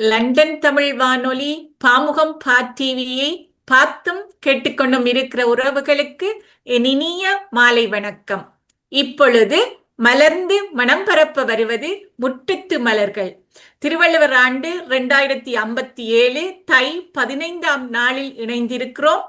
London Tamil வானொலி பாமுகம் பா டிவியை பார்த்தும் கேட்டுக்கொண்டும் இருக்கிற உறவுகளுக்கு என் இனிய மாலை வணக்கம். இப்பொழுது மலர்ந்து மனம் பரப்ப வருவது முட்டத்து மலர்கள். திருவள்ளுவர் ஆண்டு இரண்டாயிரத்தி ஐம்பத்தி ஏழு தை பதினைந்தாம் நாளில் இணைந்திருக்கிறோம்.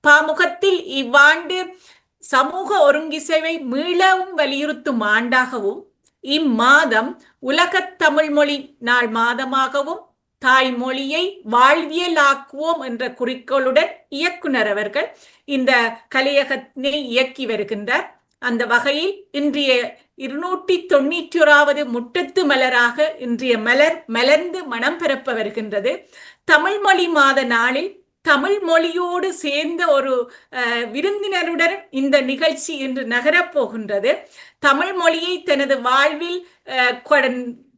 பாமுகத்தில் இவ்வாண்டு சமூக ஒருங்கிசைவை மீளவும் வலியுறுத்தும் ஆண்டாகவும் இம்மாதம் உலகத் தமிழ் மொழி நாள் மாதமாகவும் தாய்மொழியை வாழ்வியலாக்குவோம் என்ற குறிக்கோளுடன் இயக்குனர் அவர்கள் இந்த கலையகத்தினை இயக்கி வருகின்றார். அந்த வகையில் இன்றைய இருநூற்றி தொண்ணூற்றி ஓராவது முட்டத்து மலராக இன்றைய மலர் மலர்ந்து மனம் பரப்ப வருகின்றது. தமிழ் மொழி மாத நாளில் தமிழ் மொழியோடு சேர்ந்த ஒரு விருந்தினருடன் இந்த நிகழ்ச்சி இன்று நகரப் போகின்றது. தமிழ் மொழியை தனது வாழ்வில்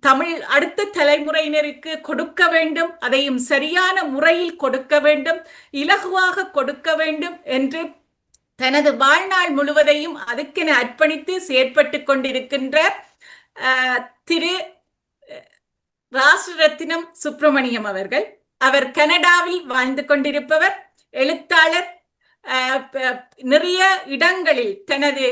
தமிழ் அடுத்த தலைமுறையினருக்கு கொடுக்க வேண்டும் அதையும் சரியான முறையில் கொடுக்க வேண்டும் இலகுவாக கொடுக்க வேண்டும் என்று தனது வாழ்நாள் முழுவதையும் அதுக்கென அர்ப்பணித்து செயற்பட்டு கொண்டிருக்கின்ற திரு ராசரத்தினம் சுப்பிரமணியம் அவர்கள். அவர் கனடாவில் வாழ்ந்து கொண்டிருப்பவர் எழுத்தாளர் நிறைய இடங்களில் தனது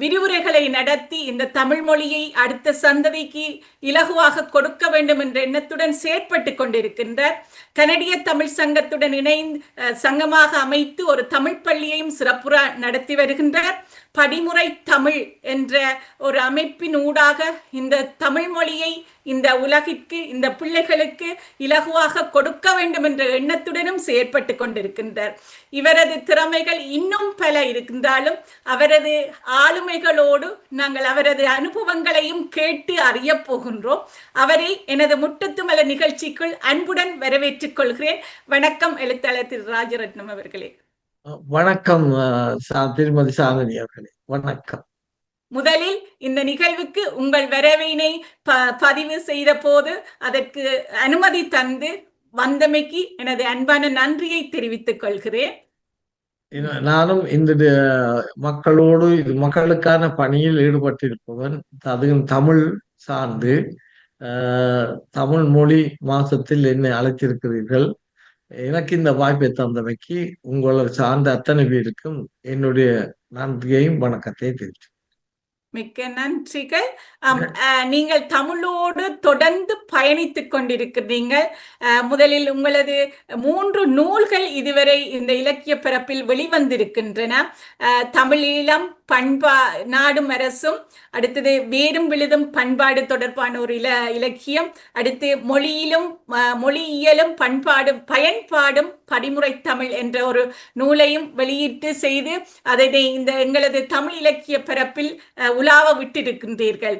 விரிவுரைகளை நடத்தி இந்த தமிழ் மொழியை அடுத்த சந்ததிக்கு இலகுவாக கொடுக்க வேண்டும் என்ற எண்ணத்துடன் செயற்பட்டு கொண்டிருக்கின்றார். கனடிய தமிழ் சங்கத்துடன் இணைந்து சங்கமாக அமைத்து ஒரு தமிழ் பள்ளியையும் சிறப்புற நடத்தி வருகின்றார். படிமுறை தமிழ் என்ற ஒரு அமைப்பின் ஊடாக இந்த தமிழ் மொழியை இந்த உலகிற்கு இந்த பிள்ளைகளுக்கு இலகுவாக கொடுக்க வேண்டும் என்ற எண்ணத்துடனும் செயற்பட்டு கொண்டிருக்கின்றார். இவரது திறமைகள் இன்னும் பல இருக்கின்றாலும் அவரது ஆளுமைகளோடு நாங்கள் அவரது அனுபவங்களையும் கேட்டு அறிய போகின்றோம். அவரை எனது முட்டத்துமல நிகழ்ச்சிக்குள் அன்புடன் வரவேற்றுக் கொள்கிறேன். வணக்கம் எழுத்தாளர் திரு ராஜரத்னம் அவர்களே. வணக்கம் திருமதி சாமினி அவர்களே. வணக்கம். முதலில் இந்த நிகழ்வுக்கு உங்கள் வரவினை ப பதிவு செய்த போது அதற்கு அனுமதி தந்து வந்தமைக்கு எனது அன்பான நன்றியை தெரிவித்துக் கொள்கிறேன். நானும் இந்த மக்களோடு இது மக்களுக்கான பணியில் ஈடுபட்டிருப்பவன் அதுவும் தமிழ் சார்ந்து தமிழ் மொழி மாசத்தில் என்னை அழைத்திருக்கிறீர்கள். எனக்கு இந்த வாய்ப்பை தந்தமைக்கு உங்களை சார்ந்த அத்தனை பேருக்கும் என்னுடைய நன்றியையும் வணக்கத்தை தெரிவித்து மிக்க நன்றிகள். நீங்கள் தமிழோடு தொடர்ந்து பயணித்துக் கொண்டிருக்கிறீர்கள் முதலில் உங்களது மூன்று நூல்கள் இதுவரை இந்த இலக்கிய பரப்பில் வெளிவந்திருக்கின்றன. தமிழீழம் பண்பா நாடும் அரசும் அடுத்தது வேரும் விழுதும் பண்பாடு தொடர்பான ஒரு இல இலக்கியம் அடுத்து மொழியிலும் மொழியியலும் பண்பாடும் பயன்பாடும் படிமுறை தமிழ் என்ற ஒரு நூலையும் வெளியிட்டு செய்து அதனை இந்த எங்களது தமிழ் இலக்கிய பரப்பில் உலாவ விட்டிருக்கின்றீர்கள்.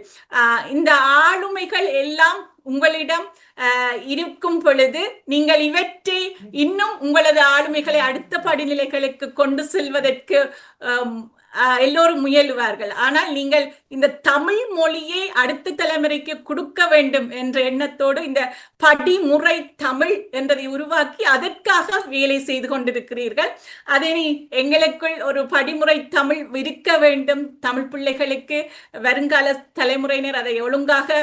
இந்த ஆளுமைகள் எல்லாம் உங்களிடம் இருக்கும் பொழுது நீங்கள் இவற்றை இன்னும் உங்களது ஆளுமைகளை அடுத்த படிநிலைகளுக்கு கொண்டு செல்வதற்கு எல்லோரும் முயலுவார்கள். ஆனால் நீங்கள் இந்த தமிழ் மொழியை அடுத்த தலைமுறைக்கு கொடுக்க வேண்டும் என்ற எண்ணத்தோடு இந்த படிமுறை தமிழ் என்றதை உருவாக்கி அதற்காக வேலை செய்து கொண்டிருக்கிறீர்கள். அதை எங்களுக்குள் ஒரு படிமுறை தமிழ் இருக்க வேண்டும். தமிழ் பிள்ளைகளுக்கு வருங்கால தலைமுறையினர் அதை ஒழுங்காக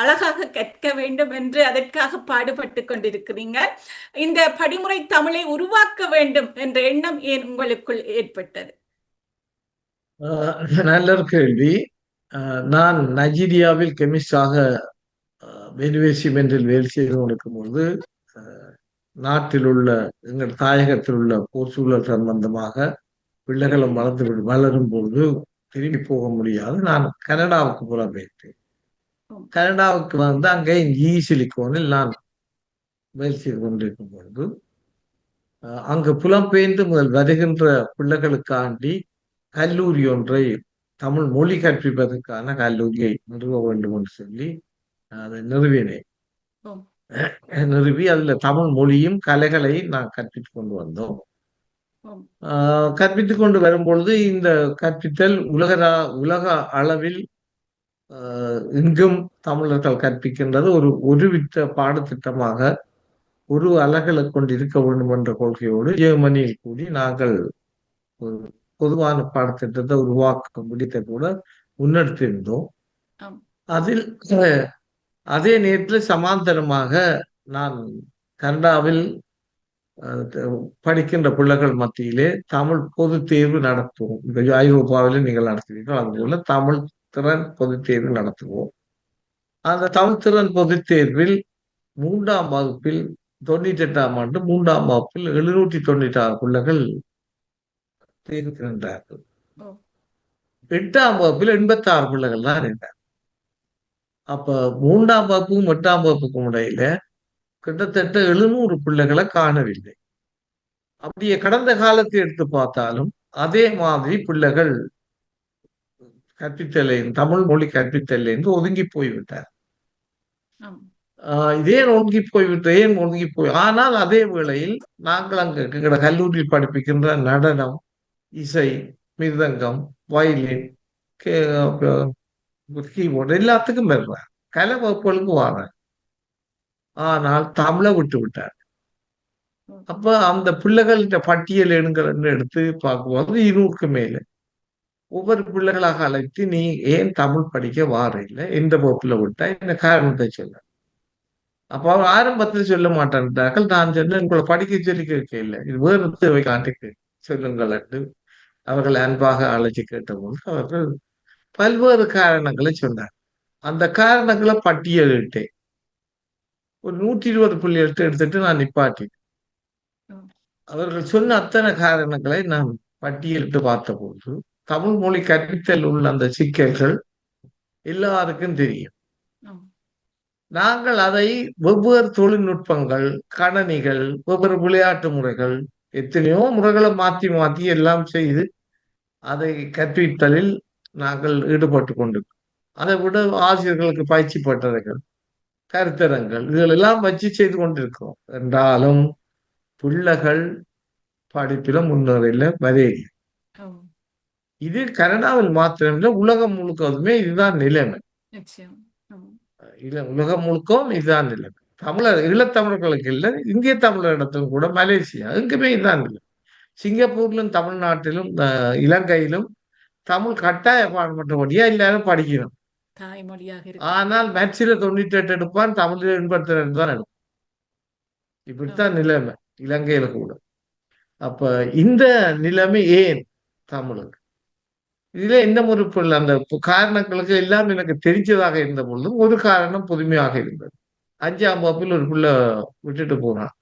அழகாக கற்க வேண்டும் என்று அதற்காக பாடுபட்டு கொண்டிருக்கிறீங்க. இந்த படிமுறை தமிழை உருவாக்க வேண்டும் என்ற எண்ணம் ஏன் உங்களுக்குள் ஏற்பட்டது? நல்ல கேள்வி. நான் நைஜீரியாவில் கெமிஸ்டாக யூனிவர்சிமென்றில் வேலை செய்து கொண்டிருக்கும் போது நாட்டில் உள்ள எங்கள் தாயகத்தில் உள்ள போர் சூழல் சம்பந்தமாக பிள்ளைகளும் வளர்ந்து வளரும் பொழுது திரும்பி போக முடியாது. நான் கனடாவுக்கு புறப்பெற்றேன் கனடாவுக்கு வந்து அங்கே சிலிக்கோனில் நான் வேலை செய்து கொண்டிருக்கும் பொழுது அங்கு புலம்பெயர்ந்து முதல் வருகின்ற பிள்ளைகளுக்காண்டி கல்லூரி ஒன்றை தமிழ் மொழி கற்பிப்பதற்கான கல்லூரியை நிறுவ வேண்டும் என்று சொல்லி அதை நிறுவினேன். நிறுவி அதுல தமிழ் மொழியும் கலைகளை நான் கற்பித்து கொண்டு வந்தோம். கற்பித்து கொண்டு வரும்பொழுது இந்த கற்பித்தல் உலக உலக அளவில் இங்கும் தமிழர்கள் கற்பிக்கின்றது ஒரு ஒருவித்த பாடத்திட்டமாக ஒரு அலகளை கொண்டு இருக்க வேண்டும் என்ற கொள்கையோடு ஜெர்மனியில் கூடி நாங்கள் ஒரு பொதுவான பாடத்திட்டத்தை உருவாக்க முடித்த கூட முன்னெடுத்திருந்தோம். அதில் அதே நேரத்தில் சமாந்தரமாக நான் கனடாவில் படிக்கின்ற பிள்ளைகள் மத்தியிலே தமிழ் பொது தேர்வு நடத்துவோம். இந்த ஐரோப்பாவிலே நீங்கள் நடத்துவீர்கள் அதுபோல தமிழ் திறன் பொது தேர்வு நடத்துவோம். அந்த தமிழ் திறன் பொது தேர்வில் மூன்றாம் வகுப்பில் தொண்ணூற்றி எட்டாம் ஆண்டு மூன்றாம் வகுப்பில் எழுநூற்றி தொண்ணூற்றி ஆறு பிள்ளைகள் தேர்கிறார்கள் ஓ. எட்டாம் வகுப்பில் எண்பத்தி ஆறு பிள்ளைகள் தான் இருந்தார் அப்ப மூன்றாம் வகுப்புக்கும் எட்டாம் வகுப்புக்கும் இடையில கிட்டத்தட்ட எழுநூறு பிள்ளைகளை காணவில்லை. அப்படியே கடந்த காலத்தை எடுத்து பார்த்தாலும் அதே மாதிரி பிள்ளைகள் கற்பித்தலை தமிழ் மொழி கற்பித்தல் என்று ஒதுங்கி போய்விட்டார். இதே ஒதுங்கி போய்விட்டு ஏன் ஒதுங்கி போய்? ஆனால் அதே வேளையில் நாங்கள் அங்கு எங்களோட கல்லூரியில் படிப்பிக்கின்ற நடனம் இசை மிருதங்கம் வயலின் கீபோர்டு எல்லாத்துக்கும் வருவார் கலை வகுப்புகளுக்கும் வாரார் ஆனால் தமிழை விட்டு விட்டார் அப்ப அந்த பிள்ளைகளின் பட்டியல் எண்கள் எடுத்து பார்க்கும்போது இருநூறுக்கு மேல. ஒவ்வொரு பிள்ளைகளாக அழைத்து நீ ஏன் தமிழ் படிக்க வார இல்லை எந்த வகுப்புல விட்டா? இந்த காரணத்தை சொல்ல? அப்ப அவர் ஆரம்பத்தில் சொல்ல மாட்டேன்ட்டார்கள். நான் சொன்னேன் உங்களை படிக்க சொல்லி கேட்க இல்லை. இது வேறு தேவை சொல்லுங்கள் என்று அவர்கள் அன்பாக அழைச்சி கேட்டபோது அவர்கள் பல்வேறு காரணங்களை சொன்னார். அந்த காரணங்களை பட்டியலிட்டேன். ஒரு நூற்றி இருபது புள்ளிகள் எடுத்துட்டு நான் நிப்பாட்டினேன். அவர்கள் சொன்ன அத்தனை காரணங்களை நான் பட்டியலிட்டு பார்த்தபோது தமிழ் மொழி கற்பித்தல் உள்ள அந்த சிக்கல்கள் எல்லாருக்கும் தெரியும். நாங்கள் அதை வெவ்வேறு தொழில்நுட்பங்கள் கணனிகள் வெவ்வேறு விளையாட்டு முறைகள் எத்தனையோ முறைகளை மாற்றி மாற்றி எல்லாம் செய்து அதை கற்பித்தலில் நாங்கள் ஈடுபட்டு கொண்டு அதை விட ஆசிரியர்களுக்கு பயிற்சி பட்டறைகள் கருத்தரங்கள் இதுகளெல்லாம் வச்சு செய்து கொண்டிருக்கிறோம். என்றாலும் பிள்ளைகள் படிப்பில முன்னேறல வரையில. இது கனடாவில் மாத்திரமில்லை உலகம் முழுக்கதுமே இதுதான் நிலைமை. இல்ல உலகம் முழுக்கவும் இதுதான் நிலைமை. தமிழர் ஈழத்தமிழர்களுக்கு இல்லை இந்திய தமிழரிடத்திலும் கூட மலேசியா எங்குமே இதுதான் நிலைமை. சிங்கப்பூர்லும் தமிழ்நாட்டிலும் இலங்கையிலும் தமிழ் கட்டாய பாடப்பட்டபடியா எல்லாரும் படிக்கணும். தாய்மொழியாக ஆனால் மேட்சில தொண்ணூற்றி எட்டு எடுப்பான் தமிழ்ல எண்பத்தி ரெண்டு தான் எடுப்பான். இப்படித்தான் நிலைமை இலங்கையில கூட. அப்ப இந்த நிலைமை ஏன் தமிழுக்கு? இதுல என்ன ஒரு அந்த காரணங்களுக்கு எல்லாம் எனக்கு தெரிஞ்சதாக இருந்த பொழுதும் ஒரு காரணம் புதுமையாக இருந்தது. அஞ்சாம் வகுப்பில் ஒரு புள்ள விட்டுட்டு போனான்.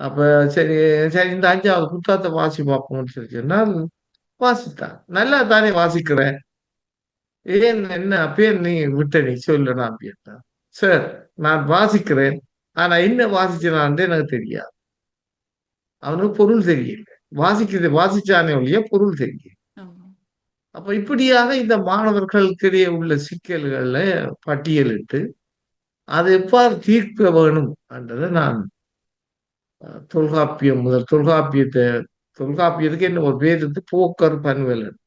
அப்ப சரி சரி இந்த அஞ்சாவது புத்தகத்தை வாசி பார்ப்போம்னு சொல்லி சொன்னால் வாசித்தான். நல்லா தானே வாசிக்கிறேன். ஏன் என்ன அப்பயே நீ விட்ட நீ சொல்லு நான் கேட்டேன் சார் நான் வாசிக்கிறேன். ஆனா என்ன வாசிச்சான்னு எனக்கு தெரியாது. அவனுக்கு பொருள் தெரியல. வாசிக்கிறது வாசிச்சானே ஒழிய பொருள் தெரியல. அப்ப இப்படியாக இந்த மாணவர்களுக்கிடையே உள்ள சிக்கல்களை பட்டியலிட்டு அதை எவ்வாறு தீர்க்க வேணும் என்றதை நான் தொல்காப்பியம் முதல் தொல்காப்பியத்தை தொல்காப்பியத்துக்கு என்ன ஒரு பேர் இருந்து போக்கர் பன்வேலன்.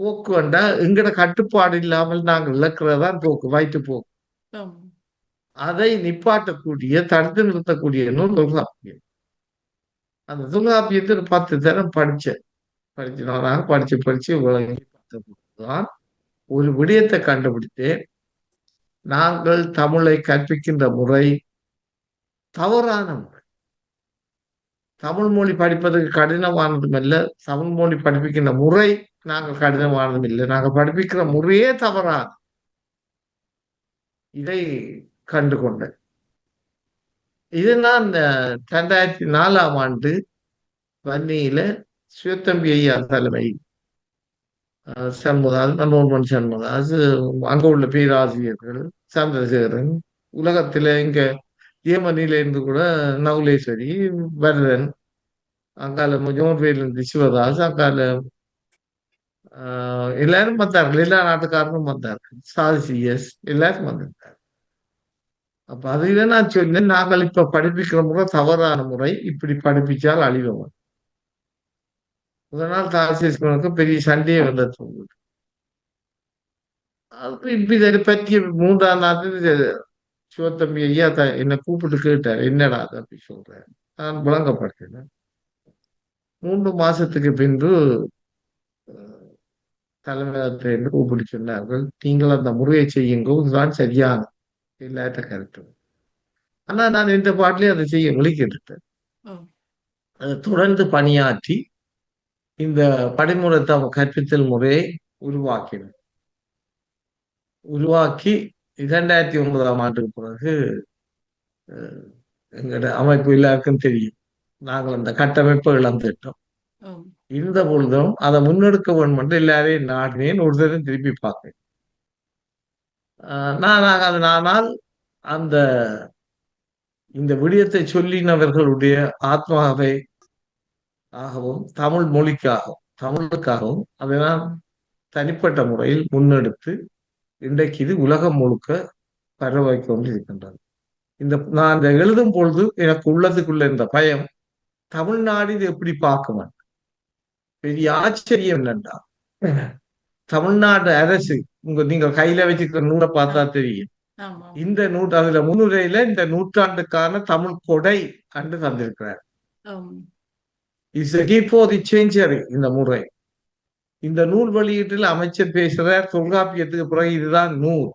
போக்கு வேண்டா எங்கட கட்டுப்பாடு இல்லாமல் நாங்கள் இழக்கிறதான் போக்கு வயிற்று போக்கு. அதை நிப்பாட்டக்கூடிய தடுத்து நிறுத்தக்கூடிய நூல் தொல்காப்பியம். அந்த தொல்காப்பியத்தை பத்து தரம் படிச்சேன். படிச்சு நானாக படிச்சு படிச்சு விளங்கி பார்த்தபோதுதான் ஒரு விடயத்தை கண்டுபிடித்தேன். நாங்கள் தமிழை கற்பிக்கின்ற முறை தவறான முறை. தமிழ் மொழி படிப்பதற்கு கடினமானதும் இல்லை தமிழ் மொழி படிப்பிக்கின்ற முறை நாங்கள் கடினமானதும் இல்லை. நாங்கள் படிப்பிக்கிற முறையே தவறாது இதை கண்டு கொண்டேன் இது நான் ரெண்டாயிரத்தி நாலாம் ஆண்டு வன்னியில சுயத்தம்பி ஐயா தலைமை அஹ், சண்முகாஸ் மனோன்மன் சண்முகாஸ் அங்க உள்ள பேராசிரியர்கள் சந்திரசேகரன் உலகத்துல இங்க இருந்து கூட நவுலேஸ்வரி வரதன் அங்கால ஜோன்பேல இருந்து சிவதாஸ் அங்கால ஆஹ் எல்லாரும் வந்தார்கள். எல்லா நாட்டுக்காரரும் வந்தார்கள். சாதிசிஎஸ் எல்லாரும் வந்திருந்தார் அப்ப அதுல நான் சொன்னேன். நாங்கள் இப்ப படிப்பிக்கிற முறை தவறான முறை. இப்படி படிப்பிச்சால் அழிவம் முதனால் நாள் பெரிய சண்டையே வந்தது அதுக்கு இப்ப இதை பற்றி மூன்றாம் நாள் சிவத்தம்பி ஐயா த என்னை கூப்பிட்டு கேட்டார் என்னடா அது? அப்படி சொல்றேன் நான் விளங்கப்படுத்தினேன். மூன்று மாசத்துக்கு பின்பு தலைமையகத்தை என்று கூப்பிட்டு சொன்னார்கள் நீங்கள் அந்த முறையை செய்யுங்க இதுதான் சரியான இல்லாத கருத்து. ஆனா நான் இந்த பாட்டிலே அதை செய்ய விழிக்கிட்டேன் ம். அதை தொடர்ந்து பணியாற்றி இந்த படிமுறை கற்பித்தல் முறையை உருவாக்கினேன். உருவாக்கி இரண்டாயிரத்தி ஒன்பதாம் ஆண்டுக்கு பிறகு எங்களோட அமைப்பு எல்லாருக்கும் தெரியும். நாங்கள் அந்த கட்டமைப்பை இழந்துட்டோம். இருந்த பொழுதும் அதை முன்னெடுக்க வேண்டும் என்று எல்லாரையும் நாடினேன் ஒரு தடவை திருப்பி பார்க்கிறேன் நான் அது நானால் அந்த இந்த விடயத்தை சொல்லினவர்களுடைய ஆத்மாவை ஆகவும் தமிழ் மொழிக்காகவும் தமிழுக்காகவும் அதை நான் தனிப்பட்ட முறையில் முன்னெடுத்து இன்றைக்கு இது உலகம் முழுக்க பரவாய் கொண்டிருக்கின்றது. இந்த நான் இதை எழுதும் பொழுது எனக்கு உள்ளதுக்குள்ள இந்த பயம் தமிழ்நாடு இது எப்படி பார்க்குமா பெரிய ஆச்சரியம் என்னண்டா? தமிழ்நாடு அரசு உங்க நீங்க கையில வச்சிருக்கிற நூலை பார்த்தா தெரியும். இந்த நூற்று அதுல முன்னுரையில இந்த நூற்றாண்டுக்கான தமிழ் கொடை கண்டு தந்திருக்கிறார். இஸ் ஃபார் தி சேஞ்சரி இந்த முறை. இந்த நூல் வெளியீட்டில் அமைச்சர் பேசுறார் தொல்காப்பியத்துக்கு பிறகு இதுதான் நூல்.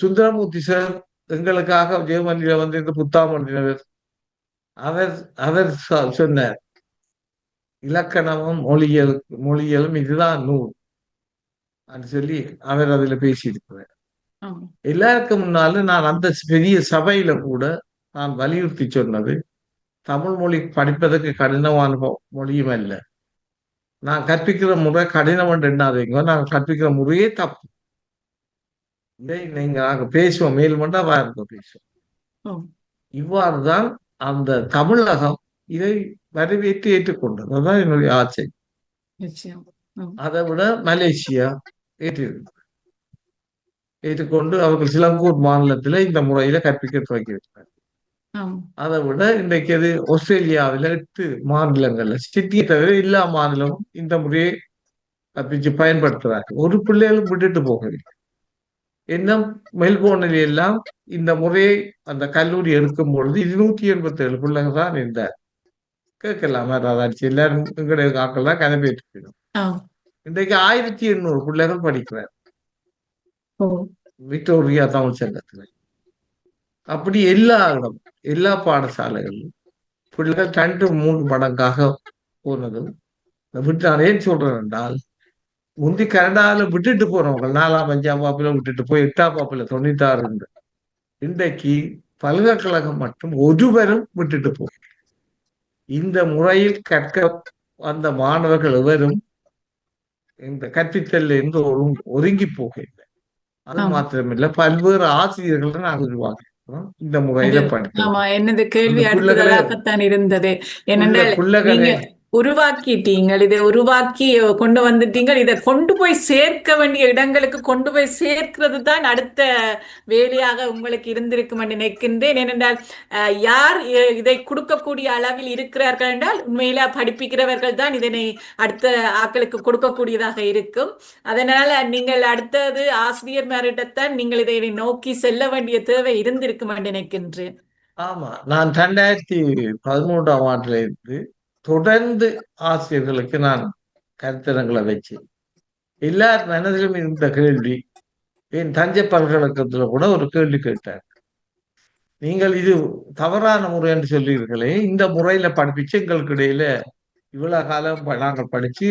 சுந்தரமூர்த்தி சார் எங்களுக்காக ஜெர்மனியில வந்து இந்த புத்தாமண்டினவர் அவர் அவர் சொன்னார் இலக்கணமும் மொழியல் மொழியலும் இதுதான் நூல். அப்படின்னு சொல்லி அவர் அதுல பேசியிருக்கிறார். எல்லாருக்கும் முன்னால நான் அந்த பெரிய சபையில கூட நான் வலியுறுத்தி சொன்னது தமிழ் மொழி படிப்பதற்கு கடினமான மொழியும் அல்ல. நான் கற்பிக்கிற முறை கடினம் என்று எண்ணாதீங்க. நான் கற்பிக்கிற முறையே தப்பு. நீங்க நாங்க பேசுவோம் மேல் மட்டும் வார்த்தை பேசுவோம் ம். இவ்வாறு தான் அந்த தமிழகம் இதை வரவேற்று ஏற்றுக்கொண்டது. அதுதான் என்னுடைய ஆசை. நிச்சயம். ம். அதை விட மலேசியா ஏற்று ஏற்றுக்கொண்டு அவர்கள் சிலங்கூர் மாநிலத்தில் இந்த முறையில கற்பிக்க துவங்கியிருக்கிறார். அதை விட இன்றைக்கு அது ஆஸ்திரேலியாவில் எட்டு மாநிலங்கள்ல சிட்டியை தவிர எல்லா மாநிலமும் இந்த முறையை கற்பிச்சு பயன்படுத்துறாங்க. ஒரு பிள்ளைகளும் விட்டுட்டு போகவில்லை. இன்னும் மெல்போர்னில் எல்லாம் இந்த முறையை அந்த கல்லூரி எடுக்கும் பொழுது இருநூத்தி எண்பத்தி ஏழு பிள்ளைங்க தான் இருந்தார் கேட்கலாமா ராதாச்சி எல்லாரும் எங்களுடைய ஆக்கள் தான் கனப்பேற்று ஆம். இன்றைக்கு ஆயிரத்தி எண்ணூறு பிள்ளைகள் படிக்கிறார் விக்டோரியா தமிழ் சங்கத்துல. அப்படி எல்லா இடம் எல்லா பாடசாலைகளிலும் பிள்ளைகள் ரெண்டு மூணு மடங்காக போனதும் விட்டு நான் ஏன் சொல்றேன் என்றால் முந்தி கனடால விட்டுட்டு போறவங்க நாலாம் அஞ்சாம் பாப்புல விட்டுட்டு போய் எட்டாம் பாப்புல தொண்ணூத்தாறு உண்டு இன்றைக்கு பல்கலைக்கழகம் மட்டும் ஒருவரும் விட்டுட்டு போ இந்த முறையில் கற்க வந்த மாணவர்கள் எவரும் இந்த கற்பித்தல் என்று ஒருங்- ஒதுங்கி போகவில்லை அது. மாத்திரமில்லை பல்வேறு ஆசிரியர்களை நாங்கள் உருவாக்கிக்கிறோம் இந்த முறையில ஆமா என்னது கேள்வி அடுத்ததாகத்தான் இருந்தது. ஏனென்றால் உருவாக்கிட்டீங்கள் இதை உருவாக்கி கொண்டு வந்துட்டீங்கள் இதை கொண்டு போய் சேர்க்க வேண்டிய இடங்களுக்கு கொண்டு போய் சேர்க்கிறது தான் அடுத்த வேலையாக உங்களுக்கு இருந்திருக்கும் என்று நினைக்கின்றேன். ஏனென்றால் யார் இதை கொடுக்கக்கூடிய அளவில் இருக்கிறார்கள் என்றால் உண்மையில படிப்பிக்கிறவர்கள் தான் இதனை அடுத்த ஆட்களுக்கு கொடுக்கக்கூடியதாக இருக்கும். அதனால நீங்கள் அடுத்தது ஆசிரியர் மேரிட்டத்தான் நீங்கள் இதை நோக்கி செல்ல வேண்டிய தேவை இருந்திருக்கும் என்று நினைக்கின்றேன். ஆமா நான் ரெண்டாயிரத்தி பதிமூன்றாம் ஆண்டுல இருந்து தொடர்ந்து ஆசிரியர்களுக்கு நான் கருத்தரங்களை வச்சு எல்லார் மனதிலும் இருந்த கேள்வி என் தஞ்சை பல்கலைக்கழகத்துல கூட ஒரு கேள்வி கேட்டார். நீங்கள் இது தவறான முறை என்று சொல்லீர்களே இந்த முறையில படிப்பிச்சு எங்களுக்கு இடையில இவ்வளவு காலம் நாங்கள் படிச்சு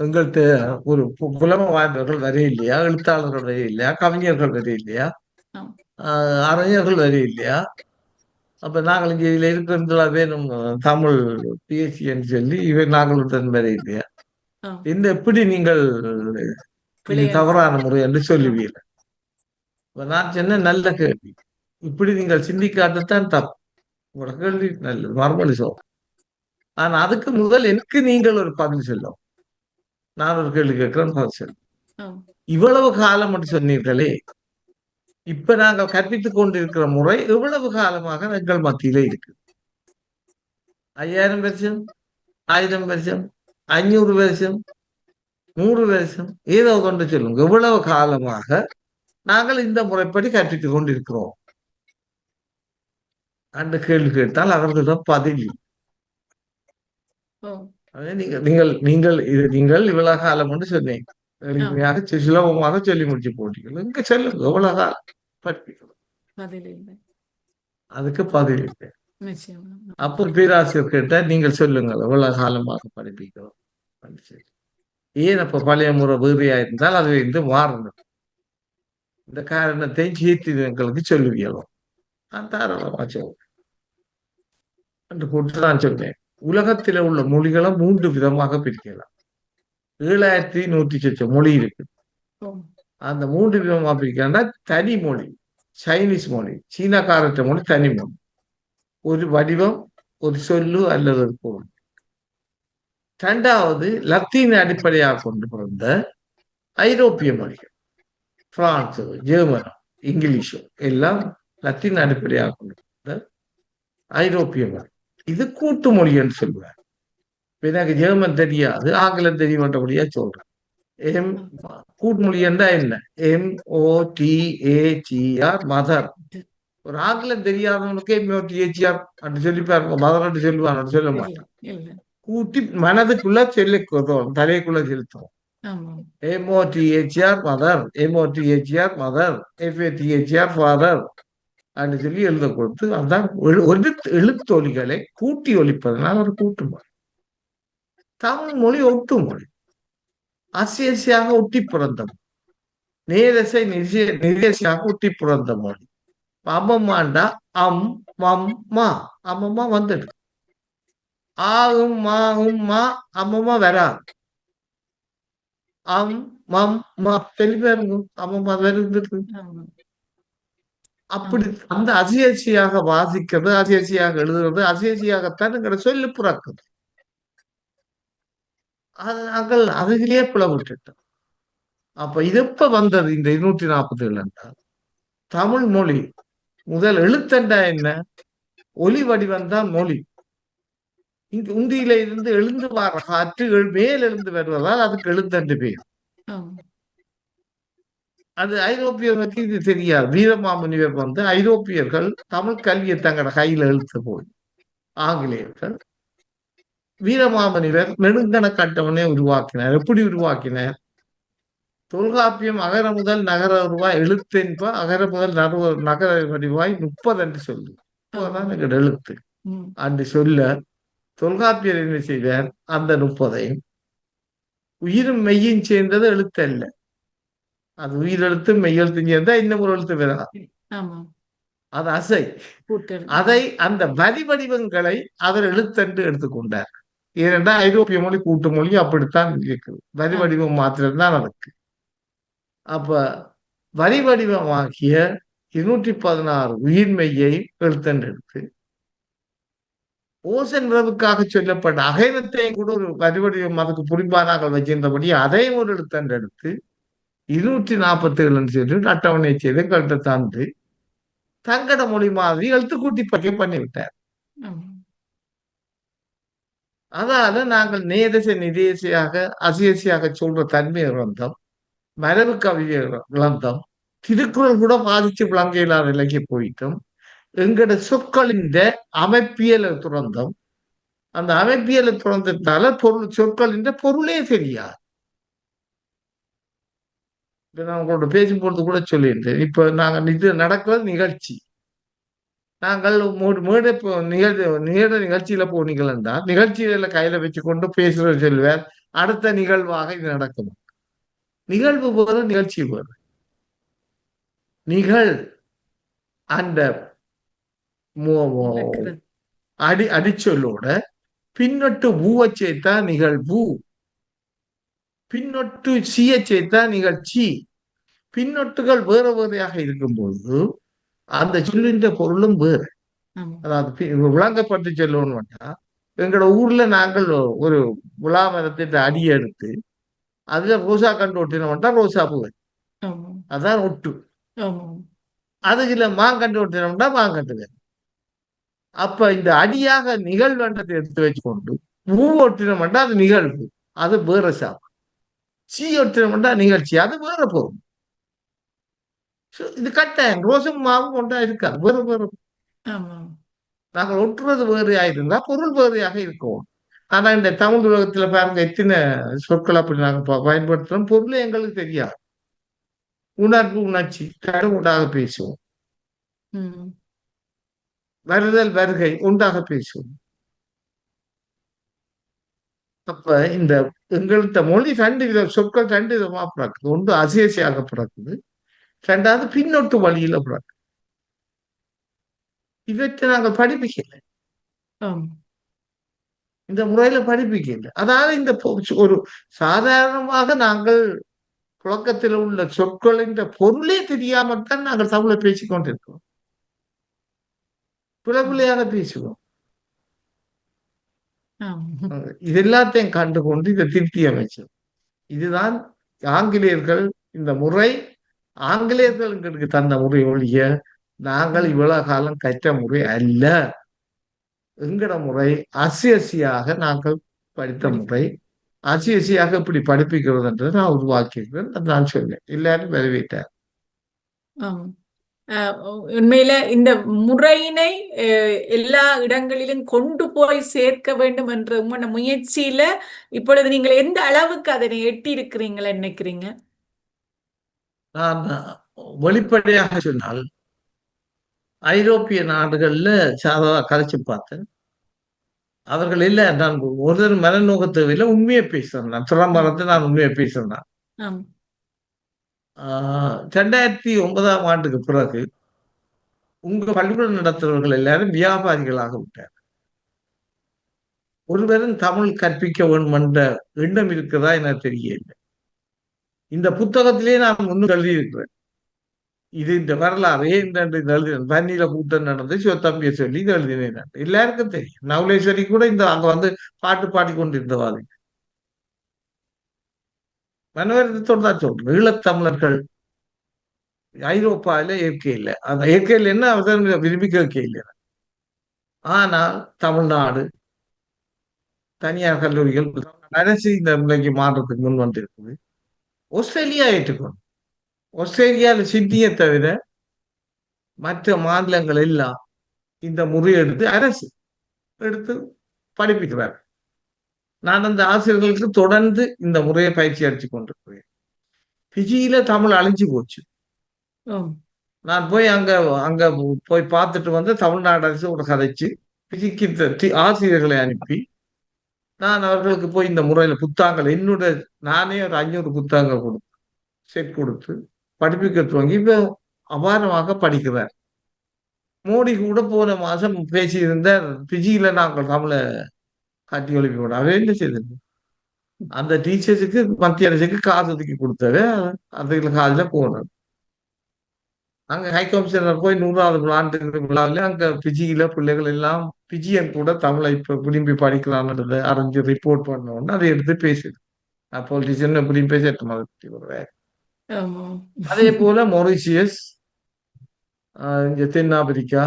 எங்கள்கிட்ட ஒரு புலமை வாய்ந்தவர்கள் வர இல்லையா எழுத்தாளர்கள் வர இல்லையா கவிஞர்கள் வர இல்லையா அறிஞர்கள் வர இல்லையா அப்ப நாங்கள் இங்க இதுல இருக்கிறதுல வேணும் தமிழ் பிஎஸ்சின்னு சொல்லி இவன் நாங்களுடன் வர இல்லையா ஆம். இந்த எப்படி நீங்கள் தவறான முறை என்று சொல்லுவீர்கள்? நான் சொன்ன நல்ல கேள்வி. இப்படி நீங்கள் சிந்திக்காததான் தப்பு. உங்களோட கேள்வி நல்லது மறுமொழி சொல். ஆனா அதுக்கு முதல் எனக்கு நீங்கள் ஒரு பதில் சொல்லும் நான் ஒரு கேள்வி கேட்கிறேன் பதில் சொல்லும். இவ்வளவு காலம் என்று சொன்னீர்களே இப்ப நாங்கள் கற்பித்துக் கொண்டிருக்கிற முறை எவ்வளவு காலமாக எங்கள் மத்தியிலே இருக்கு ஐயாயிரம் வருஷம் ஆயிரம் வருஷம் ஐநூறு வருஷம் நூறு வருஷம் ஏதோ கொண்டு சொல்லுங்க. எவ்வளவு காலமாக நாங்கள் இந்த முறைப்படி கற்பித்துக் கொண்டிருக்கிறோம்? அந்த கேள்வி கேட்டால் அவர்களிடம் பதில் நீங்கள் நீங்கள் நீங்கள் இது நீங்கள் இவ்வளவு காலம் என்று சொன்னீங்க. எளிமையாக சி- சுலபமாக சொல்லி முடிச்சு போட்டீங்க இங்க சொல்லுங்க எவ்வளவு காலம் படிப்பிக்கணும் பதில் இல்லை அதுக்கு பதில் இல்லை நிச்சயமா. அப்போ பேராசிரியர் கேட்டா நீங்கள் சொல்லுங்கள் எவ்வளவு காலமாக சொல்லி. ஏன் அப்ப பழைய முறை வேறையா இருந்தால் அது வந்து மாறணும். இந்த காரணத்தை சீர்திருத்தங்களுக்கு சொல்லுவியலும் நான் தாராளமா சொல்றேன். போட்டு நான் சொன்னேன். உலகத்தில உள்ள மொழிகளை மூன்று விதமாக பிரிக்கலாம். ஏழாயிரத்தி நூத்தி சொச்ச மொழி இருக்கு. அந்த மூன்று விதமாக பிரிக்கிறா தனி மொழி சைனீஸ் மொழி சீனாக்காரற்ற மொழி தனி மொழி. ஒரு வடிவம் ஒரு சொல்லு அல்லது ஒரு பொருள். இரண்டாவது லத்தீன் அடிப்படையாக கொண்டு பிறந்த ஐரோப்பிய மொழிகள். பிரான்சு ஜெர்மனோ இங்கிலீஷோ எல்லாம் லத்தீன் அடிப்படையாக கொண்டு பிறந்த ஐரோப்பிய மொழி. இது கூட்டு மொழி என்று சொல்லுவார் இப்ப எனக்கு ஜெர்மன் தெரியாது ஆங்கிலம் தெரியுமன்றபடியா சொல்றேன். எம் கூட்டுமொழி என்றா என்ன? M O T A G R mother. ஒரு ஆங்கிலம் தெரியாதவனுக்கு M O T A G R அப்படி சொல்லி பாருங்க மதர் அப்படி சொல்லுவான் சொல்ல மாட்டான் கூட்டி மனதுக்குள்ள சொல்லி தலைக்குள்ள செலுத்துவோம் MOTHR mother. MOTHR mother. FATHR father. அப்படின்னு சொல்லி எழுத கொடுத்து அதான் எழு- எழுத்து எழுத்தொலிகளை கூட்டி ஒலிப்பதனால் ஒரு கூட்டு மொழி தமிழ் மொழி ஒட்டு மொழி. அசியசியாக ஒட்டி பிறந்த மொழி. நேரசை நிஜ நிதேசியாக ஒட்டி பிறந்த மொழி. அம்மம்மாண்டா அம் மம் மா. அம்மம்மா வந்துடு ஆகும் மாகும் மா. அம்மம்மா வராது. அம் மம் மா. தெளிவா இருக்கும். அம்மம்மா வருது அப்படி அந்த அசியசியாக வாசிக்கிறது அசியசியாக எழுதுறது அசியசியாகத்தான் எங்களை சொல்லி பிறக்குது. அது நாங்கள் அதுலயே பிளவிட்டுட்டோம் அப்ப இது எப்ப வந்தது இந்த இருநூற்றி நாற்பத்தி ஏழு என்றால் தமிழ் மொழி முதல் எழுத்தண்டா என்ன? ஒலி வடிவம் தான் மொழி. இங்கு உந்தியில இருந்து எழுந்து வர காற்று மேல் எழுந்து வருவதால் அதுக்கு எழுத்தண்டு பேர். அது ஐரோப்பியர்களுக்கு இது தெரியாது. வீரமாமுனிவர் வந்து ஐரோப்பியர்கள் தமிழ் கல்வியை தங்களோட கையில எழுத்து போய் ஆங்கிலேயர்கள் வீரமாமுனிவர் நெடுங்கணக்கு அட்டவணை உருவாக்கினார். எப்படி உருவாக்கினார்? தொல்காப்பியம் அகர முதல் நகர வருவாய் எழுத்தென்ப அகர முதல் நறுவ நகர வடிவாய் முப்பது என்று சொல்லு. முப்பதுதான் எங்களோட எழுத்து. அன்று சொல்ல தொல்காப்பியர் என்ன செய்தார்? அந்த முப்பதையும் உயிரும் மெய்யும் சேர்ந்தது எழுத்து அல்ல அது உயிரெழுத்து மெய்யெழுத்து சேர்ந்தா இன்னும் ஒரு எழுத்து வேற. ஆமாம் அது அசை. அதை அந்த வரி வடிவங்களை அவர் எழுத்தென்று எடுத்துக்கொண்டார். ஏனென்றால் ஐரோப்பிய மொழி கூட்டு மொழி அப்படித்தான் இருக்குது. வரி வடிவம் மாத்திரம்தான் அதுக்கு. அப்ப வரி வடிவமாகிய இருநூற்றி பதினாறு உயிர்மெய்யை எழுத்தென்று எடுத்து ஓசன் உறவுக்காக சொல்லப்பட்ட அகைனத்தையும் கூட ஒரு வரி வடிவம் அதுக்கு புரிம்பானாக்கள் வச்சிருந்தபடி அதையும் ஒரு எழுத்தென்று எடுத்து இருநூற்றி நாற்பத்தி ஏழுன்னு சொல்லி அட்டவணை செய்து கட்ட தந்து தங்கட மொழி மாதிரி எழுத்து கூட்டி பக்கம் பண்ணிவிட்டார் அதால நாங்கள் நேதச நிதேசியாக அசியசியாக சொல்ற தன்மை இழந்தோம். மரபு கவிதை இழந்தோம். திருக்குறள் கூட பாதிச்சு விளங்கையிலார் இல்லாத நிலைக்கு போயிட்டோம். எங்கட சொற்களின் அமைப்பியலை துறந்தோம். அந்த அமைப்பியலை துறந்ததால பொருள் சொற்களின் பொருளே தெரியாது. இப்ப நான் உங்களோட பேசும்போது கூட சொல்லியிருந்தேன். இப்ப நாங்க இது நடக்கிறது நிகழ்ச்சி. நாங்கள் மேடை நிகழ்ச்சி நிகழ நிகழ்ச்சியில போனீங்கள் என்றால் நிகழ்ச்சியில கையில வச்சு கொண்டு பேசுறது சொல்லுவார் அடுத்த நிகழ்வாக இது நடக்கும். நிகழ்வு போது நிகழ்ச்சி போது. நிகழ் அந்த. அடி அடிச்சொல்லோட பின்னொட்டு சேர்த்தா நிகழ்வு பின்னொட்டு சீய சேர்த்தா நிகழ்ச்சி பின்னொட்டுகள் வேற வேறையாக இருக்கும்பொழுது அந்த சொல்லின்ற பொருளும் வேறு. அதாவது விளங்கப்பட்டு சொல்லணும்னா எங்களோட ஊர்ல நாங்கள் ஒரு விழா மரத்தின் அடி எடுத்து அதுல ரோசா கண்டு ஒட்டினோம்னா ரோசா பூ அதான் ஒட்டு. ஆமாம் அதுல மாங்கண்டு ஒட்டினோம்னா மாங்கண்டு அப்ப இந்த அடியாக நிகழ்வன்றத்தை எடுத்து வச்சுக்கொண்டு பூ ஒட்டினோம்னா அது நிகழ்வு. அது வேற சாப்பு சீ ஒட்டினோம்னா நிகழ்ச்சி. அது வேற போகும் இது கட்டாயம் ரோசும் மாவும் ஒன்றா இருக்காது வேற வேற. நாங்கள் ஒட்டுறது வேறையா இருந்தா பொருள் வேறையாக இருக்கும். ஆனா இந்த தமிழ் உலகத்துல பாருங்க எத்தனை சொற்கள் அப்படி நாங்க பயன்படுத்துறோம் பொருளே எங்களுக்கு தெரியாது. உணர்வு உணர்ச்சி உண்டாக பேசுவோம். வருதல் வருகை உண்டாக பேசுவோம். அப்ப இந்த எங்கள்கிட்ட மொழி ரெண்டு வித சொற்கள் ரெண்டு விதமா பிறக்குது. ஒன்று அசேசியாக பிறக்குது. ரெண்டாவது பின்னொட்டு வழியில பிறக்குது இவற்றை நாங்கள் படிப்பிக்கல. இந்த முறையில படிப்பிக்கல அதாவது இந்த ஒரு சாதாரணமாக நாங்கள் புழக்கத்தில் உள்ள சொற்களின் பொருளே தெரியாமத்தான் நாங்கள் தமிழை பேசிக் கொண்டிருக்கிறோம் பிளவிலையாக பேசுவோம். இது எல்லாத்தையும் கண்டுகொண்டு இதை திருத்தி அமைச்சோம் இதுதான் ஆங்கிலேயர்கள் இந்த முறை ஆங்கிலேயர்கள் எங்களுக்கு தந்த முறை ஒழிய நாங்கள் இவ்வளவு காலம் கற்ற முறை அல்ல. எங்கட முறை அசியசியாக நாங்கள் படித்த முறை அசியசியாக இப்படி படிப்பிக்கிறதுன்றது நான் உருவாக்கியிருக்கிறேன் நான் சொன்னேன். எல்லாரும் வரவேற்றார் உண்மையில இந்த முறையினை எல்லா இடங்களிலும் கொண்டு போய் சேர்க்க வேண்டும் என்ற முயற்சியில இப்பொழுது நீங்கள் எந்த அளவுக்கு அதனை எட்டி இருக்கிறீங்களா நினைக்கிறீங்க? நான் வெளிப்படையாக சொன்னால் ஐரோப்பிய நாடுகள்ல சாதா கதைச்சு பார்த்தேன். அவர்கள் இல்ல நான் ஒரு மனநோக தேவையில உண்மையை பேசுறேன். நான் துறமரத்தை நான் உண்மையை பேசுறேன் ரெண்டாயிரத்தி ஒன்பதாம் ஆண்டுக்கு பிறகு உங்க பள்ளிக்கூடம் நடத்துறவர்கள் எல்லாரும் வியாபாரிகளாக விட்டார் ஒருவரும் தமிழ் கற்பிக்க வேண்டும் என்ற எண்ணம் இருக்கிறதா எனக்கு தெரியல இந்த புத்தகத்திலே நான் முன்னு எழுதியிருக்கிறேன். இது இந்த வரலாறு இந்த எழுதினேன் தண்ணியில கூட்டம் நடந்து சிவத்தம்பியை சொல்லி இது எழுதினேன் எல்லாருக்கும் தெரியும். நவுலேஸ்வரி கூட இந்த அங்க வந்து பாட்டு பாடி கொண்டிருந்தவாது மனவரத்தோடு தான் சொல்றேன். ஈழத்தமிழர்கள் ஐரோப்பாவில இயற்கை இல்லை அந்த இயற்கையில் என்ன அவசரம் விரும்பி கேட்க இல்லை ஆனால் தமிழ்நாடு தனியார் கல்லூரிகள் அரசு இந்த நிலைக்கு மாற்றத்துக்கு முன் வந்திருக்குது. ஆஸ்திரேலியா ஏற்றுக்கணும் ஆஸ்திரேலியாவில் சிட்னியை தவிர மற்ற மாநிலங்கள் எல்லாம் இந்த முறையெடுத்து அரசு எடுத்து படிப்பிக்கிறார். நான் அந்த ஆசிரியர்களுக்கு தொடர்ந்து இந்த முறையை பயிற்சி அடிச்சு கொண்டிருக்கிறேன். பிஜியில தமிழ் அழிஞ்சு போச்சு. நான் போய் அங்க அங்க போய் பார்த்துட்டு வந்து தமிழ்நாடு அரசோட கதைச்சு பிஜிக்கு ஆசிரியர்களை அனுப்பி நான் அவர்களுக்கு போய் இந்த முறையில புத்தகங்கள் என்னோட நானே ஒரு ஐநூறு புத்தகங்கள் கொடுத்து செட் கொடுத்து படிப்பிக்க துவங்கி இப்போ அபாரமாக படிக்கிறார். மோடி கூட போன மாசம் பேசியிருந்தார் பிஜியில நாங்கள் தமிழை காட்டி ஒழிப்பு கூட அவன் என்ன செய்தது அந்த டீச்சர்ஸுக்கு மத்திய அரசுக்கு காசு ஒதுக்கி கொடுத்தாரு அதுல காதுல போனார் அங்க ஹை கமிஷனர் போய் நூறாவது ஆண்டு விழாவில் அங்க பிஜியில பிள்ளைகள் எல்லாம் பிஜியன் கூட தமிழை இப்ப விரும்பி படிக்கலாம்ன்றத அறிஞ்சு ரிப்போர்ட் பண்ண உடனே அதை எடுத்து பேசுது பொலிட்டிஷியன் எப்படி பேசட்டும் அதை. அதே போல மொரிஷியஸ் இங்க தென்னாப்பிரிக்கா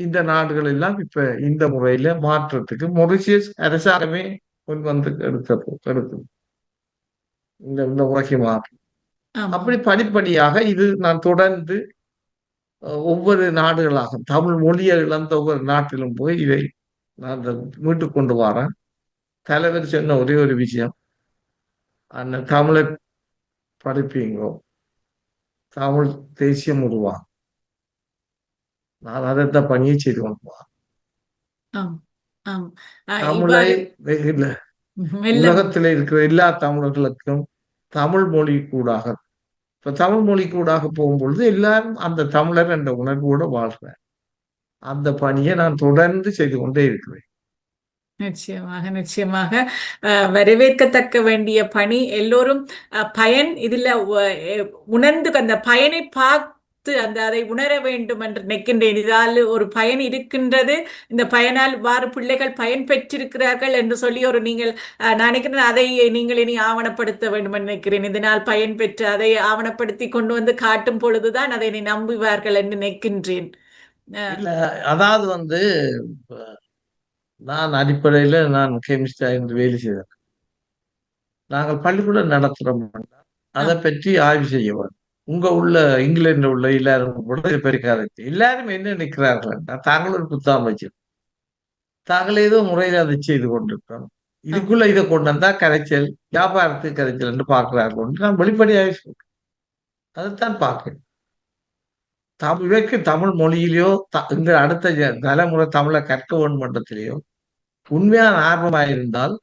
இந்த நாடுகள் எல்லாம் இப்ப இந்த முறையில மாற்றத்துக்கு மொரிஷியஸ் அரசாங்கமே முன் வந்து எடுத்த எடுக்குது இந்த இந்த மாற்றம் ஆமாம். அப்படி படிப்படியாக இது நான் தொடர்ந்து ஒவ்வொரு நாடுகளாக தமிழ் மொழியை இழந்த ஒவ்வொரு நாட்டிலும் போய் இதை நான் மீட்டு கொண்டு வரேன். தலைவர் சொன்ன ஒரே ஒரு விஷயம். அந்த தமிழை படிப்பீங்கோ? தமிழ் தேசியம் உருவாகும் நான் அதைத்தான் பணியை செய்து கொண்டு தமிழை இல்ல. உலகத்தில் இருக்கிற எல்லா தமிழர்களுக்கும் தமிழ் மொழி கூடாக இப்ப தமிழ் மொழி கூடாக போகும்பொழுது எல்லாரும் அந்த தமிழர் என்ற உணர்வோடு வாழ்றேன் அந்த பணியை நான் தொடர்ந்து செய்து கொண்டே இருக்கிறேன். நிச்சயமாக நிச்சயமாக. அஹ், வரவேற்கத்தக்க வேண்டிய பணி எல்லோரும் அஹ், பயன் இதுல உணர்ந்து அந்த பயனை பார்க்க பார்த்து அந்த அதை உணர வேண்டும் என்று நினைக்கின்றேன். இதால் ஒரு பயன் இருக்கின்றது. இந்த பயனால் வாறு பிள்ளைகள் பயன் பெற்றிருக்கிறார்கள் என்று சொல்லி ஒரு நீங்கள் நினைக்கிறேன் அதை நீங்கள் இனி ஆவணப்படுத்த வேண்டும் என்று நினைக்கிறேன். இதனால் பயன் பெற்று அதை ஆவணப்படுத்தி கொண்டு வந்து காட்டும் பொழுதுதான் அதை நீ நம்புவார்கள் என்று நினைக்கின்றேன். அதாவது வந்து நான் அடிப்படையில நான் கெமிஸ்டா என்று வேலை செய்தேன் நாங்கள் பள்ளிக்கூடம் நடத்துறோம் அதை பற்றி ஆய்வு செய்ய வேண்டும். உங்க உள்ள இங்கிலாந்து உள்ள எல்லாரும் கூட இதை எல்லாரும் என்ன நிற்கிறார்கள் என்றால் தாங்கள் ஒரு புத்தகம் வச்சு தாங்கள் ஏதோ முறையில் அதை செய்து கொண்டிருக்கிறோம். இதுக்குள்ள இதை கொண்டு வந்தா கரைச்சல் வியாபாரத்துக்கு கரைச்சல் என்று பார்க்கிறார்கள் என்று நான் வெளிப்படையாக சொல்றேன் அதைத்தான் பார்க்கணும் தமிழுக்கு தமிழ் மொழியிலேயோ த- இந்த அடுத்த தலைமுறை தமிழை கற்க வேண்டும் மன்றத்திலேயோ உண்மையான ஆர்வமாக இருந்தால்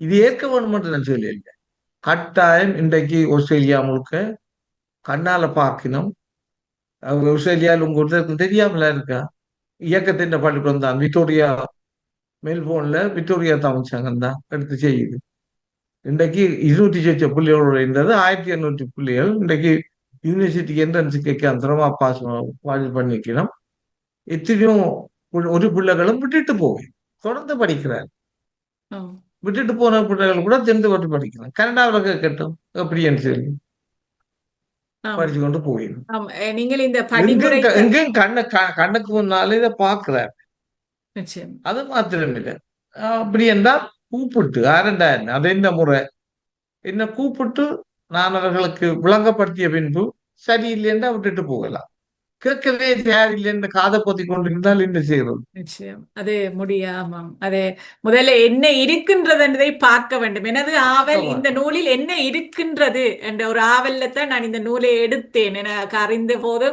இது ஏற்க வேண்டும் என்று நான் சொல்லியிருக்கேன் கட்டாயம் இன்றைக்கு ஆஸ்திரேலியா முழுக்க கண்ணால பார்க்கணும். அவர் ஆஸ்திரேலியாவில் உங்க ஒருத்தருக்கு தெரியாமல இருக்கா? இயக்கத்தின் பள்ளிக்கூடம் தான். விக்டோரியா மெல்போர்ன்ல விக்டோரியா தமிழ் சங்கம் தான் எடுத்து செய்யுது. இன்றைக்கு இருநூற்றி சொச்ச புள்ளிகளோட இருந்தது. ஆயிரத்தி எண்ணூற்றி புள்ளிகள். இன்றைக்கு யூனிவர்சிட்டிக்கு என்ட்ரன்ஸுக்கு எக்ஸாம் பாஸ் பாஸ் பண்ணிக்கணும். எத்தனையோ பு- ஒரு பிள்ளைகளும் விட்டுட்டு போவேன் தொடர்ந்து படிக்கிறார். விட்டுட்டு போன பிள்ளைகள் கூட தெரிந்து கொண்டு படிக்கிறான் கனடாவில் கேட்கட்டும் எப்படின்னு சொல்லி. படிச்சு கொண்டு போயிடும் நீங்கள் இந்த எங்கேயும் கண்ண கண்ணுக்கு முன்னாலே இதை நிச்சயம். அது மாத்திரம் இல்லை அப்படி என்றால் கூப்பிட்டு ஆரண்டா என்ன? அது என்ன முறை? என்ன கூப்பிட்டு நான் அவர்களுக்கு விளங்கப்படுத்திய பின்பு சரியில்லைன்னா விட்டுட்டு போகலாம். கேட்கவே தேவையில்லைன்னு காதை பொத்தி கொண்டிருந்தால் என்ன செய்யறது நிச்சயம். அது முடியாமாம் அது முதல்ல என்ன இருக்கின்றதை பார்க்க வேண்டும். எனது ஆவல். இந்த நூலில் என்ன இருக்கின்றது என்ற ஒரு ஆவல்ல தான் நான் இந்த நூலை எடுத்தேன். எனக்கு அறிந்த போது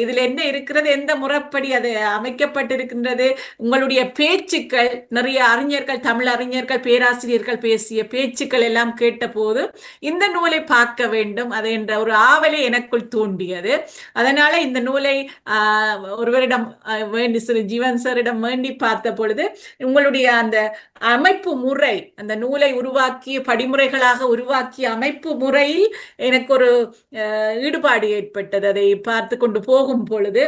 இதுல என்ன இருக்கிறது எந்த முறைப்படி அது அமைக்கப்பட்டிருக்கின்றது உங்களுடைய பேச்சுக்கள் நிறைய அறிஞர்கள் தமிழ் அறிஞர்கள் பேராசிரியர்கள் பேசிய பேச்சுக்கள் எல்லாம் கேட்டபோது இந்த நூலை பார்க்க வேண்டும். அது என்ற ஒரு ஆவலை எனக்குள் தூண்டியது அதனால இந்த நூலை ஆஹ், ஒருவரிடம் வேண்டி சிறு ஜீவன் சாரிடம் வேண்டி பார்த்த பொழுது உங்களுடைய அந்த அமைப்பு முறை அந்த நூலை உருவாக்கிய படிமுறைகளாக உருவாக்கிய அமைப்பு முறையில் எனக்கு ஒரு ஆஹ், ஈடுபாடு ஏற்பட்டது. அதை பார்த்து கொண்டு போகும் பொழுது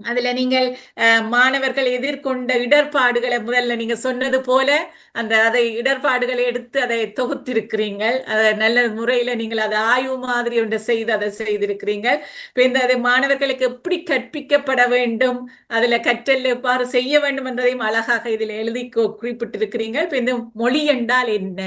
அதுல நீங்கள் அஹ், மாணவர்கள் எதிர்கொண்ட இடர்பாடுகளை முதல்ல நீங்க சொன்னது போல அந்த அதை இடர்பாடுகளை எடுத்து அதை தொகுத்திருக்கிறீங்கள். அதை நல்ல முறையில நீங்கள் அதை ஆய்வு மாதிரி ஒன்று செய்து அதை செய்திருக்கிறீங்கள் இந்த அதை மாணவர்களுக்கு எப்படி கற்பிக்கப்பட வேண்டும் அதுல கற்றல் எவ்வாறு செய்ய வேண்டும் என்றதையும் அழகாக இதில் எழுதி குறிப்பிட்டிருக்கிறீங்கள் இப்போ இந்த மொழி என்றால் என்ன?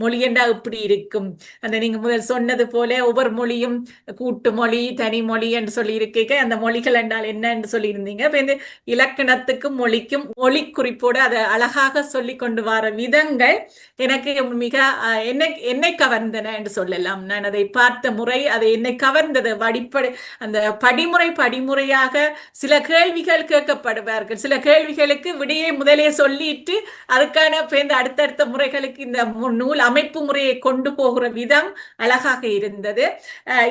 மொழி இப்படி இருக்கும்? அந்த நீங்க முதல் சொன்னது போல ஒவ்வொரு மொழியும் கூட்டு மொழி தனி மொழி என்று சொல்லி இருக்க அந்த மொழிகள் என்றால் என்ன என்று சொல்லியிருந்தீங்க? இப்ப இந்த இலக்கணத்துக்கும் மொழிக்கும் மொழி குறிப்போடு அதை அழகாக சொல்லி கொண்டு வர விதங்கள் எனக்கு மிக அஹ், என்னை என்னை கவர்ந்தன என்று சொல்லலாம். நான் அதை பார்த்த முறை அதை என்னை கவர்ந்தது. அடிப்படை அந்த படிமுறை படிமுறையாக சில கேள்விகள் கேட்கப்படுவார்கள். சில கேள்விகளுக்கு விடையை முதலே சொல்லிட்டு அதுக்கான இந்த அடுத்தடுத்த முறைகளுக்கு இந்த நூல் அமைப்பு முறையை கொண்டு போகிற விதம் அழகாக இருந்தது.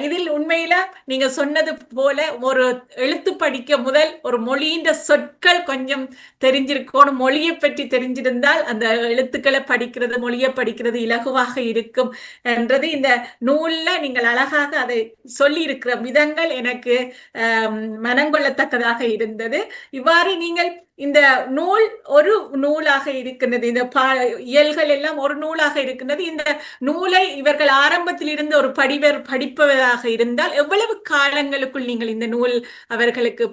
இதில் உண்மையில நீங்க சொன்னது போல ஒரு எழுத்து படிக்க முதல் ஒரு மொழியின் சொற்கள் கொஞ்சம் தெரிஞ்சிருக்கணும் மொழியை பற்றி தெரிஞ்சிருந்தால் அந்த எழுத்துக்களை படிக்கிறது மொழியை படிக்கிறது இலகுவாக இருக்கும் என்றது இந்த நூல்ல நீங்கள் அழகாக அதை சொல்லி இருக்கிற விதங்கள் எனக்கு மனங்கொள்ளத்தக்கதாக இருந்தது. இவ்வாறு நீங்கள் இந்த நூல் ஒரு நூலாக இருக்கின்றது. இந்த பா இயல்கள் எல்லாம் ஒரு நூலாக இருக்கின்றது. இந்த நூலை இவர்கள் ஆரம்பத்தில் இருந்து ஒரு படிவர் படிப்பவராக இருந்தால் எவ்வளவு காலங்களுக்குள் நீங்கள் இந்த நூல் அவர்களுக்கு